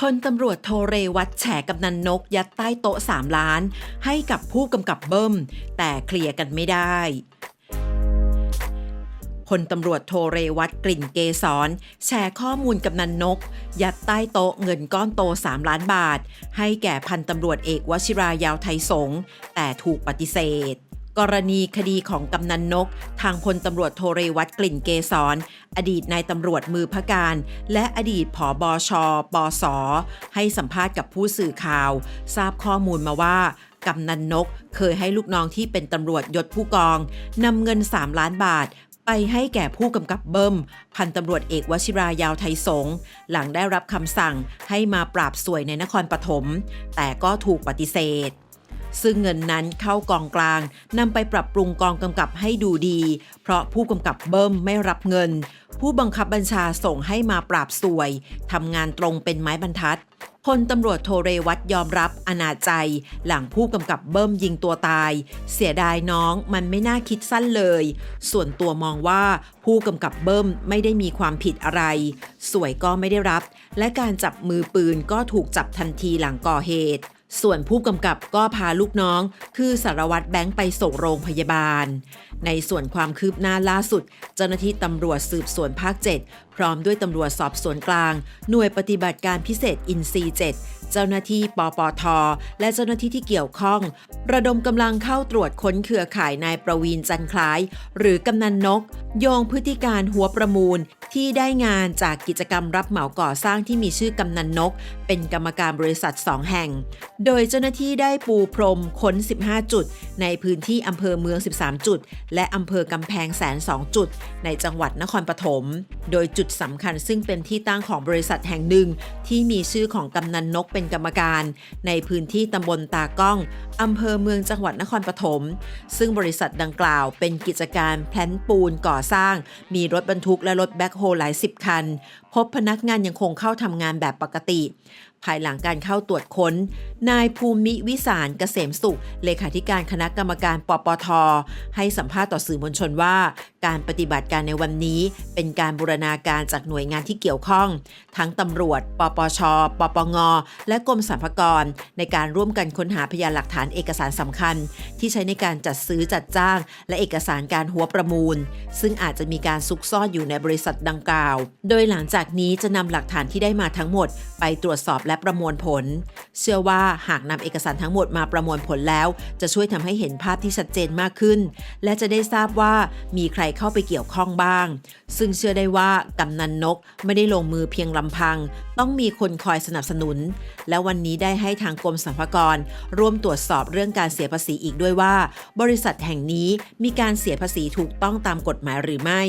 พลตำรวจโทเรวัตแฉกำนันนกยัดใต้โต๊ะ 3 ล้าน ให้กับผู้กำกับเบิ้ม แต่เคลียร์กันไม่ได้พลตำรวจโทเรวัตกลิ่นเกษรแชร์ข้อมูลกำนันนก ยัดใต้โต๊ะเงินก้อนโต 3 ล้านบาท ให้แก่พันตำรวจเอกวชิรายาวไทยสงแต่ถูกปฏิเสธ กรณีคดีของกำนันนก ทางพลตำรวจโทเรวัตกลิ่นเกษรอดีตนายตำรวจมือพะการ และอดีตผอบอชปสให้สัมภาษณ์กับผู้สื่อข่าว ทราบข้อมูลมาว่ากำนันนก เคยให้ลูกน้องที่เป็นตำรวจยศผู้กองนำเงิน 3 ล้านบาทไปให้แก่ผู้กำกับเบิ้ม พันตำรวจเอกวชิรายาวไทยสง หลังได้รับคำสั่งให้มาปราบสวยในนครปฐม แต่ก็ถูกปฏิเสธ ซึ่งเงินนั้นเข้ากองกลางนำไปปรับปรุงกองกำกับให้ดูดี เพราะผู้กำกับเบิ้มไม่รับเงิน ผู้บังคับบัญชาส่งให้มาปราบสวยทำงานตรงเป็นไม้บรรทัดพลตำรวจโทเรวัตยอมรับอนาจใจ หลังผู้กำกับเบิ้มยิงตัวตาย เสียดายน้องมันไม่น่าคิดสั้นเลย ส่วนตัวมองว่าผู้กำกับเบิ้มไม่ได้มีความผิดอะไร สวยก็ไม่ได้รับ และการจับมือปืนก็ถูกจับทันทีหลังก่อเหตุ ส่วนผู้กำกับก็พาลูกน้อง คือสารวัตรแบงค์ไปส่งโรงพยาบาล ในส่วนความคืบหน้าล่าสุด เจ้าหน้าที่ตำรวจสืบสวนภาค 7 พร้อมด้วยตำรวจสอบสวนกลาง หน่วยปฏิบัติการพิเศษอินซี 7 เจ้าหน้าที่ปปท และเจ้าหน้าที่ที่เกี่ยวข้อง ระดมกำลังเข้าตรวจค้นเครือข่ายนายประวีนจันคล้าย หรือกำนันนก โยงพฤติการหัวประมูล ที่ได้งานจากกิจกรรมรับเหมาก่อสร้างที่มีชื่อกำนันนก เป็นกรรมการบริษัท 2 แห่ง โดยเจ้าหน้าที่ได้ปูพรมค้น 15 จุด ในพื้นที่อำเภอเมือง 13 จุด และอำเภอกำแพงแสน 2 จุด ในจังหวัดนครปฐม โดยจุดสำคัญซึ่งเป็นที่ตั้งของบริษัทแห่งหนึ่ง ที่มีชื่อของกำนันนกเป็นกรรมการ ในพื้นที่ตำบลตากล้องอำเภอเมืองจังหวัดนครปฐมซึ่งบริษัทดังกล่าวเป็นกิจการแพลนปูนก่อสร้าง มีรถบรรทุกและรถแบ็คโฮหลายสิบคัน พบพนักงานยังคงเข้าทำงานแบบปกติ ภายหลังการเข้าตรวจค้น นายภูมิวิสารเกษมสุข เลขาธิการคณะกรรมการปปท ให้สัมภาษณ์ต่อสื่อมวลชนว่า การปฏิบัติการในวันนี้ เป็นการบูรณาการจากหน่วยงานที่เกี่ยวข้อง ทั้งตำรวจ ปปช ปปง และกรมสรรพากร ในการร่วมกันค้นหาพยานหลักฐานเอกสารสำคัญ ที่ใช้ในการจัดซื้อจัดจ้าง และเอกสารการหัวประมูล ซึ่งอาจจะมีการซุกซ่อนอยู่ในบริษัทดังกล่าว โดยหลังจากนี้จะนำหลักฐานที่ได้มาทั้งหมด ไปตรวจสอบและและประมวลผล เชื่อว่าหากนำเอกสารทั้งหมดมาประมวลผลแล้ว จะช่วยทำให้เห็นภาพที่ชัดเจนมากขึ้น และจะได้ทราบว่ามีใครเข้าไปเกี่ยวข้องบ้าง ซึ่งเชื่อได้ว่ากำนันนกไม่ได้ลงมือเพียงลำพัง ต้องมีคนคอยสนับสนุน และวันนี้ได้ให้ทางกรมสรรพากรร่วมตรวจสอบเรื่องการเสียภาษีอีกด้วยว่า บริษัทแห่งนี้มีการเสียภาษีถูกต้องตามกฎหมายหรือไม่